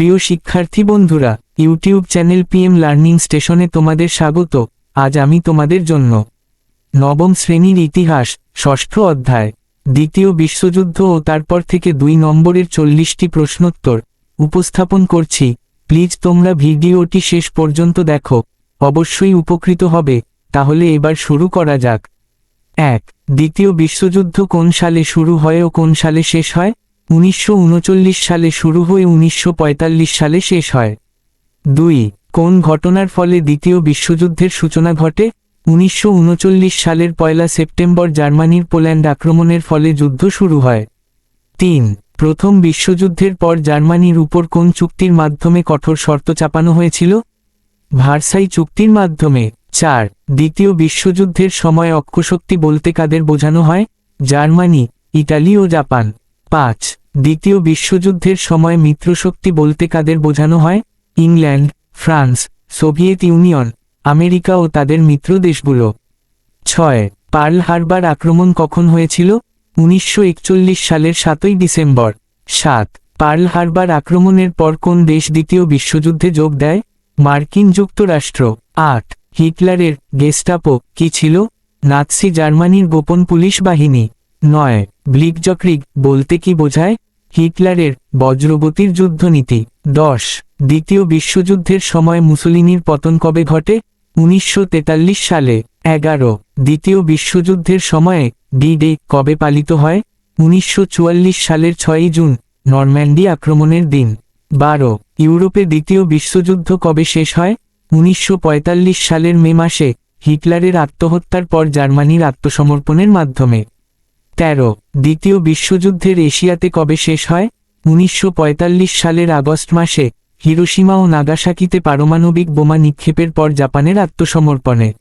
প্রিয় শিক্ষার্থী বন্ধুরা, ইউটিউব চ্যানেল পিএম লার্নিং স্টেশনে তোমাদের স্বাগত। আজ আমি তোমাদের জন্য নবম শ্রেণির ইতিহাস, ষষ্ঠ অধ্যায়, দ্বিতীয় বিশ্বযুদ্ধ ও তারপর থেকে দুই নম্বরের চল্লিশটি প্রশ্নোত্তর উপস্থাপন করছি। প্লিজ তোমরা ভিডিওটি শেষ পর্যন্ত দেখো। অবশ্যই উপকৃত হবে। তাহলে এবার শুরু করা যাক। এক, দ্বিতীয় বিশ্বযুদ্ধ কোন সালে শুরু হয় ও কোন সালে শেষ হয়? উনিশশো উনচল্লিশ সালে শুরু হয়ে উনিশশো পঁয়তাল্লিশ সালে শেষ হয়। দুই, কোন ঘটনার ফলে দ্বিতীয় বিশ্বযুদ্ধের সূচনা ঘটে? উনিশশো উনচল্লিশ সালের পয়লা সেপ্টেম্বর জার্মানির পোল্যান্ড আক্রমণের ফলে যুদ্ধ শুরু হয়। তিন, প্রথম বিশ্বযুদ্ধের পর জার্মানির উপর কোন চুক্তির মাধ্যমে কঠোর শর্ত চাপানো হয়েছিল? ভার্সাই চুক্তির মাধ্যমে। চার, দ্বিতীয় বিশ্বযুদ্ধের সময় অক্ষশক্তি বলতে কাদের বোঝানো হয়? জার্মানি ইটালি ও জাপান। পাঁচ, দ্বিতীয় বিশ্বযুদ্ধের সময় মিত্রশক্তি বলতে কাদের বোঝানো হয়? England, France, Soviet Union, America ও তাদের মিত্র দেশগুলো। ছয়, পার্ল হারবার আক্রমণ কখন হয়েছিল? উনিশশো একচল্লিশ সালের সাতই ডিসেম্বর। সাত, পার্ল হারবার আক্রমণের পর কোন দেশ দ্বিতীয় বিশ্বযুদ্ধে যোগ দেয়? মার্কিন যুক্তরাষ্ট্র। আট, হিটলারের গেস্টাপো কি ছিল? নাৎসি জার্মানির গোপন পুলিশ বাহিনী। নয় ব্লিকজক্রিগ বলতে কি বোঝায়? হিটলারের বজ্রবতীর যুদ্ধনীতি। দশ। দ্বিতীয় বিশ্বযুদ্ধের সময় মুসলিনির পতন কবে ঘটে? উনিশশো তেতাল্লিশ সালে। এগারো। দ্বিতীয় বিশ্বযুদ্ধের সময়ে ডি ডে কবে পালিত হয়? উনিশশো চুয়াল্লিশ সালের ছয়ই জুন, নরম্যান্ডি আক্রমণের দিন। বারো। ইউরোপে দ্বিতীয় বিশ্বযুদ্ধ কবে শেষ হয়? উনিশশো পঁয়তাল্লিশ সালের মে মাসে হিটলারের আত্মহত্যার পর জার্মানির আত্মসমর্পণের মাধ্যমে। তেরো, দ্বিতীয় বিশ্বযুদ্ধের এশিয়াতে কবে শেষ হয়? উনিশশো পঁয়তাল্লিশ সালের আগস্ট মাসে হিরোসীমা ও নাগাসাকিতে পারমাণবিক বোমা নিক্ষেপের পর জাপানের আত্মসমর্পণে।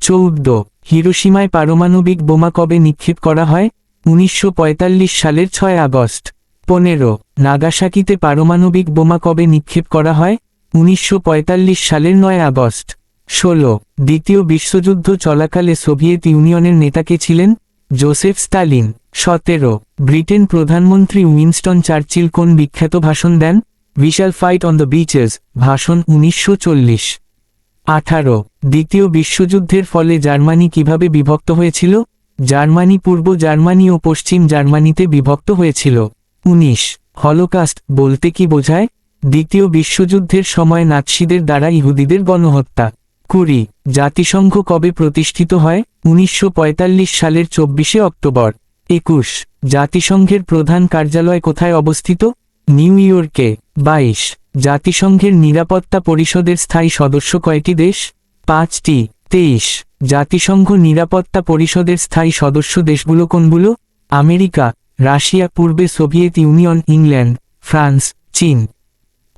চৌদ্দ হিরোসীমায় পারমাণবিক বোমা কবে নিক্ষেপ করা হয়? উনিশশো পঁয়তাল্লিশ সালের ছয় আগস্ট। পনেরো, নাগাসাকিতে পারমাণবিক বোমা কবে নিক্ষেপ করা হয়? উনিশশো পঁয়তাল্লিশ সালের নয় আগস্ট। ষোলো, দ্বিতীয় বিশ্বযুদ্ধ চলাকালে সোভিয়েত ইউনিয়নের নেতাকে ছিলেন? জোসেফ স্টালিন সতেরো, ব্রিটেন প্রধানমন্ত্রী উইনস্টন চার্চিল কোন বিখ্যাত ভাষণ দেন? বিশাল ফাইট অন দ্য বিচেস ভাষণ উনিশশো চল্লিশ। আঠারো, দ্বিতীয় বিশ্বযুদ্ধের ফলে জার্মানি কীভাবে বিভক্ত হয়েছিল? জার্মানি পূর্ব জার্মানি ও পশ্চিম জার্মানিতে বিভক্ত হয়েছিল। উনিশ, হলোকাস্ট, বলতে কি বোঝায়? দ্বিতীয় বিশ্বযুদ্ধের সময় নাৎসিদের দ্বারা ইহুদিদের গণহত্যা। কুড়ি জাতিসংঘ কবে প্রতিষ্ঠিত হয়? উনিশশো পঁয়তাল্লিশ সালের চব্বিশে অক্টোবর। একুশ। জাতিসংঘের প্রধান কার্যালয় কোথায় অবস্থিত? নিউ ইয়র্কে। বাইশ। জাতিসংঘের নিরাপত্তা পরিষদের স্থায়ী সদস্য কয়টি দেশ? পাঁচটি। তেইশ। জাতিসংঘ নিরাপত্তা পরিষদের স্থায়ী সদস্য দেশগুলো কোনগুলো? আমেরিকা, রাশিয়া, পূর্বে সোভিয়েত ইউনিয়ন, ইংল্যান্ড, ফ্রান্স, চীন।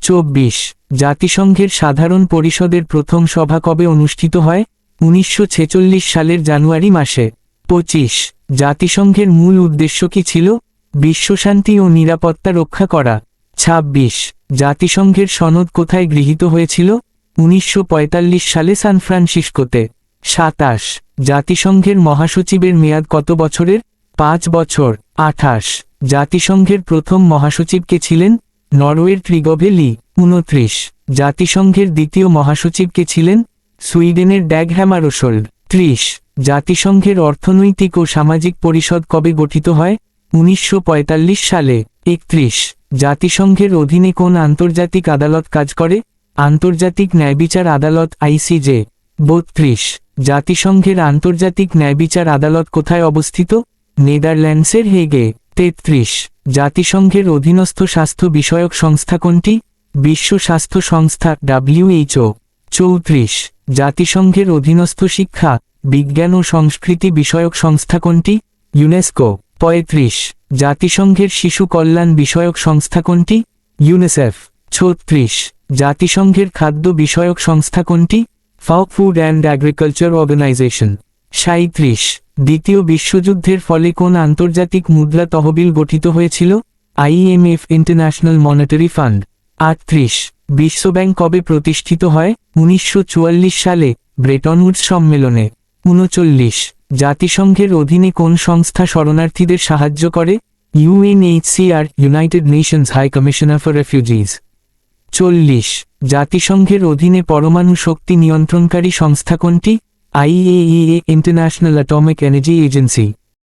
চব্বিশ, জাতিসংঘের সাধারণ পরিষদের প্রথম সভা কবে অনুষ্ঠিত হয়? উনিশশো ছেচল্লিশ সালের জানুয়ারি মাসে। পঁচিশ, জাতিসংঘের মূল উদ্দেশ্য কি ছিল? বিশ্বশান্তি ও নিরাপত্তা রক্ষা করা। ২৬ জাতিসংঘের সনদ কোথায় গৃহীত হয়েছিল? উনিশশো পঁয়তাল্লিশ সালে সান ফ্রান্সিসকোতে। সাতাশ, জাতিসংঘের মহাসচিবের মেয়াদ কত বছরের? পাঁচ বছর। আঠাশ, জাতিসংঘের প্রথম মহাসচিব কে ছিলেন? নরওয়ের ট্রিগভে লি উনত্রিশ, জাতিসংঘের দ্বিতীয় মহাসচিব কে ছিলেন, সুইডেনের ড্যাগ হ্যামারোসোল্ড ত্রিশ, জাতিসংঘের অর্থনৈতিক ও সামাজিক পরিষদ কবে গঠিত হয়, উনিশশো পঁয়তাল্লিশ সালে, একত্রিশ, জাতিসংঘের অধীনে কোন আন্তর্জাতিক আদালত কাজ করে, আন্তর্জাতিক ন্যায়বিচার আদালত আইসিজে, বত্রিশ, জাতিসংঘের আন্তর্জাতিক ন্যায়বিচার আদালত কোথায় অবস্থিত, নেদারল্যান্ডসের হেগে। তেত্রিশ, জাতিসংঘের অধীনস্থ স্বাস্থ্য বিষয়ক সংস্থা কোনটি? বিশ্ব স্বাস্থ্য সংস্থা ডাব্লিউএইচও। চৌত্রিশ, জাতিসংঘের অধীনস্থ শিক্ষা, বিজ্ঞান ও সংস্কৃতি বিষয়ক সংস্থা কোনটি? ইউনেস্কো। পঁয়ত্রিশ, জাতিসংঘের শিশু কল্যাণ বিষয়ক সংস্থা কোনটি? ইউনেসেফ। ছত্রিশ, জাতিসংঘের খাদ্য বিষয়ক সংস্থা কোনটি? ফাও ফুড অ্যান্ড অ্যাগ্রিকালচার অর্গানাইজেশন। সাঁত্রিশ দ্বিতীয় বিশ্বযুদ্ধের ফলে কোন আন্তর্জাতিক মুদ্রা তহবিল গঠিত হয়েছিল? IMF international monetary fund. আটত্রিশ, বিশ্বব্যাংক কবে প্রতিষ্ঠিত হয়? উনিশশো চুয়াল্লিশ সালে, ব্রেটন উডস সম্মেলনে। উনচল্লিশ, জাতিসংঘের অধীনে কোন সংস্থা শরণার্থীদের সাহায্য করে? UNHCR united nations high commissioner for refugees. চল্লিশ, জাতিসংঘের অধীনে পরমাণু শক্তি নিয়ন্ত্রণকারী সংস্থা কোনটি? IAEA International Atomic Energy Agency.